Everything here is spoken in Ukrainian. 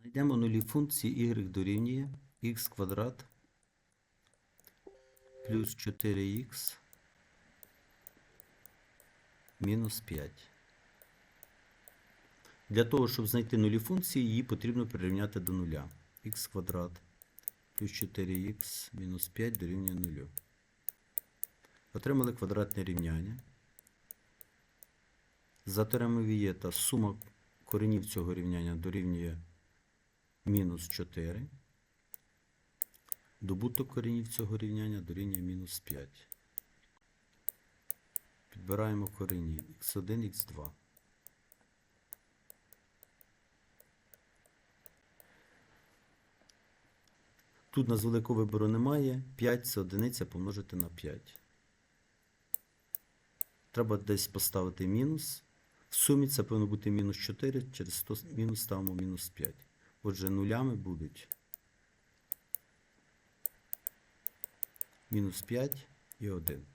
Знайдемо нулі функції y дорівнює х квадрат плюс 4х мінус 5. Для того, щоб знайти нулі функції, її потрібно прирівняти до нуля. х квадрат плюс 4х мінус 5 дорівнює 0. Отримали квадратне рівняння. За теоремою Вієта сума коренів цього рівняння дорівнює мінус 4. Добуток коренів цього рівняння дорівнює мінус 5. Підбираємо корені x1, x2. Тут нас великого вибору немає. 5 це одиниця помножити на 5. Треба десь поставити мінус. В сумі це повинно бути мінус 4, через 100 мінус ставимо мінус 5. Отже, нулями будуть мінус 5 і 1.